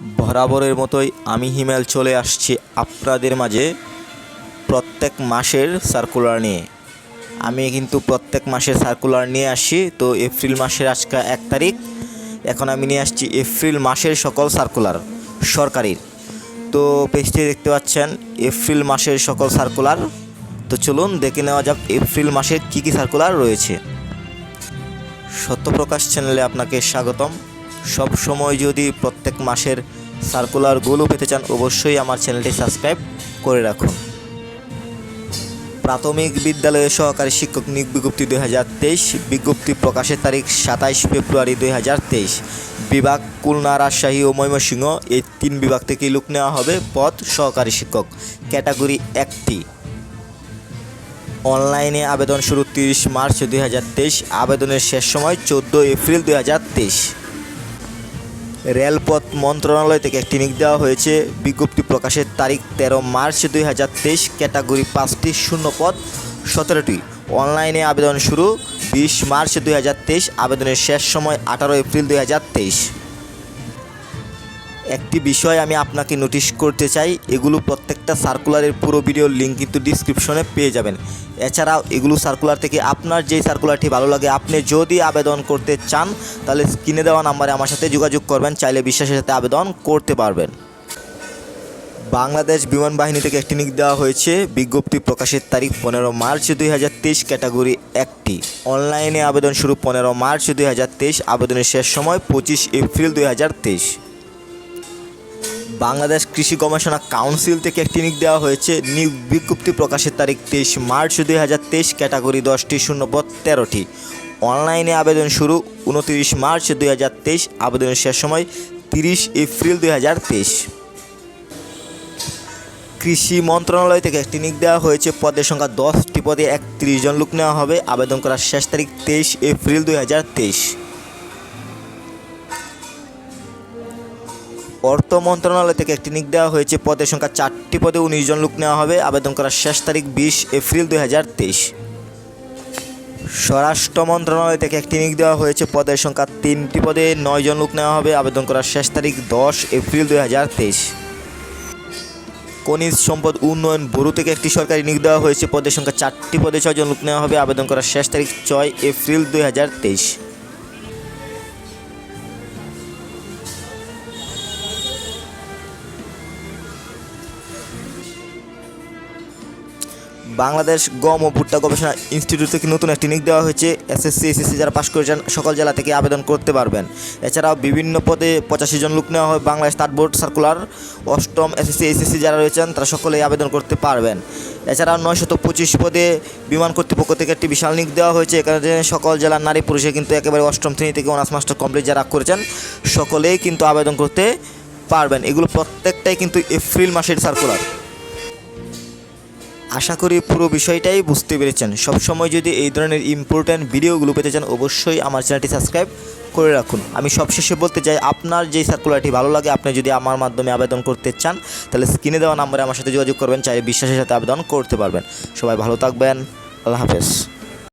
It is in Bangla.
বরাবরের মতোই আমি হিমেল চলে আসছি আপনাদের মাঝে প্রত্যেক মাসের সার্কুলার নিয়ে। আমি কিন্তু প্রত্যেক মাসের সার্কুলার নিয়ে আসি, তো এপ্রিল মাসের আজকে এক তারিখ। এখন আমি নিয়ে আসছি এপ্রিল মাসের সকল সার্কুলার সরকারির। তো পেজটি দেখতে পাচ্ছেন, এপ্রিল মাসের সকল সার্কুলার তো চলুন দেখে নেওয়া যাক এপ্রিল মাসের কী কী সার্কুলার রয়েছে। সত্যপ্রকাশ চ্যানেলে আপনাকে স্বাগতম। সব সময় যদি প্রত্যেক মাসের সার্কুলারগুলো পেতে চান, অবশ্যই আমার চ্যানেলটি সাবস্ক্রাইব করে রাখুন। প্রাথমিক বিদ্যালয়ে সহকারী শিক্ষক নিয়োগ বিজ্ঞপ্তি দুই হাজার তেইশ, বিজ্ঞপ্তি প্রকাশের তারিখ সাতাইশ ফেব্রুয়ারি দুই হাজার তেইশ। বিভাগ খুলনা, রাজশাহী ও ময়মনসিংহ, এই তিন বিভাগ থেকেই লোক নেওয়া হবে পদ সহকারী শিক্ষক, ক্যাটাগরি একটি। অনলাইনে আবেদন শুরু তিরিশ মার্চ দুই হাজার তেইশ, আবেদনের শেষ সময় চোদ্দ এপ্রিল দুই হাজার তেইশ। রেলপথ মন্ত্রণালয় থেকে একটি নিক দেওয়া হয়েছে। বিজ্ঞপ্তি প্রকাশের তারিখ তেরো মার্চ দুই হাজার তেইশ, ক্যাটাগরি পাঁচটি শূন্য পদ সতেরোটি অনলাইনে আবেদন শুরু, বিশ মার্চ দুই হাজার তেইশ, আবেদনের শেষ সময় আঠারো এপ্রিল দুই হাজার তেইশ। একটি বিষয় আমি আপনাকে নোটিশ করতে চাই, এগুলো প্রত্যেকটা সার্কুলারের পুরো ভিডিওর লিঙ্ক কিন্তু ডিসক্রিপশনে পেয়ে যাবেন। এছাড়াও এগুলো সার্কুলার থেকে আপনার যেই সার্কুলারটি ভালো লাগে, আপনি যদি আবেদন করতে চান, তাহলে স্ক্রিনে দেওয়া নাম্বারে আমার সাথে যোগাযোগ করবেন, চাইলে বিশ্বাসের সাথে আবেদন করতে পারবেন। বাংলাদেশ বিমান বাহিনী থেকে একটি নিক দেওয়া হয়েছে, বিজ্ঞপ্তি প্রকাশের তারিখ পনেরো মার্চ দুই হাজার তেইশ, ক্যাটাগরি একটি। অনলাইনে আবেদন শুরু পনেরো মার্চ দুই হাজার তেইশ, আবেদনের শেষ সময় পঁচিশ এপ্রিল দুই হাজার তেইশ। বাংলাদেশ কৃষি গবেষণা কাউন্সিল থেকে একটি নিক দেওয়া হয়েছে। নিয়োগ বিজ্ঞপ্তি প্রকাশের তারিখ তেইশ মার্চ দুই হাজার তেইশ, ক্যাটাগরি দশটি শূন্যপদ তেরোটি। অনলাইনে আবেদন শুরু উনতিরিশ মার্চ দুই হাজার তেইশ আবেদনের শেষ সময় তিরিশ এপ্রিল দুই হাজার তেইশ। কৃষি মন্ত্রণালয় থেকে একটি নিক দেওয়া হয়েছে, পদের সংখ্যা দশটি, পদে একত্রিশ জন লোক নেওয়া হবে। আবেদন করার শেষ তারিখ তেইশ এপ্রিল দুই হাজার তেইশ। অর্থ মন্ত্রণালয় থেকে একটি নিক দেওয়া হয়েছে। পদের সংখ্যা চারটি পদে উনিশ জন লোক নেওয়া হবে। আবেদন করার শেষ তারিখ বিশ এপ্রিল দুই হাজার তেইশ। স্বরাষ্ট্র মন্ত্রণালয় থেকে একটি নিক দেওয়া হয়েছে। পদের সংখ্যা তিনটি পদে নয় জন লোক নেওয়া হবে। আবেদন করার শেষ তারিখ দশ এপ্রিল দুই হাজার তেইশ। খনিজ সম্পদ উন্নয়ন ব্যুরো থেকে একটি সরকারি নিয়োগ দেওয়া হয়েছে। পদের সংখ্যা চারটি পদে ছয়জন লোক নেওয়া হবে। আবেদন করার শেষ তারিখ ছয় এপ্রিল দুই হাজার তেইশ। বাংলাদেশ গম ও ভুট্টা গবেষণা ইনস্টিটিউট থেকে নতুন একটি নিয়োগ দেওয়া হয়েছে? এসএসসি এসএসসি যারা পাশ করেছেন, সকল জেলা থেকে আবেদন করতে পারবেন। এছাড়াও বিভিন্ন পদে পঁচাশি জন লোক নেওয়া হয় বাংলাদেশ তাঁত বোর্ড সার্কুলার। অষ্টম এসএসসি এসএসসি যারা রয়েছেন, তারা সকলেই আবেদন করতে পারবেন। এছাড়াও নয়শত পঁচিশ পদে বিমান কর্তৃপক্ষ থেকে একটি বিশাল নিয়োগ দেওয়া হয়েছে। এখানে সকল জেলার নারী পুরুষে কিন্তু একেবারে অষ্টম শ্রেণি থেকে অনার্স মাস্টার কমপ্লিট যারা করেছেন, সকলেই কিন্তু আবেদন করতে পারবেন। এগুলো প্রত্যেকটাই কিন্তু এপ্রিল মাসের সার্কুলার। আশা করি পুরো বিষয়টাই বুঝতে পেরেছেন। সবসময় যদি এই ধরনের ইম্পর্ট্যান্ট ভিডিওগুলো পেতে চান, অবশ্যই আমার চ্যানেলটি সাবস্ক্রাইব করে রাখুন। আমি সবশেষে বলতে চাই, আপনার যে সার্কুলারটি ভালো লাগে, আপনি যদি আমার মাধ্যমে আবেদন করতে চান, তাহলে স্ক্রিনে দেওয়া নাম্বারে আমার সাথে যোগাযোগ করবেন, চাইলে বিশ্বাসের সাথে আবেদন করতে পারবেন। সবাই ভালো থাকবেন। আল্লাহ হাফেজ।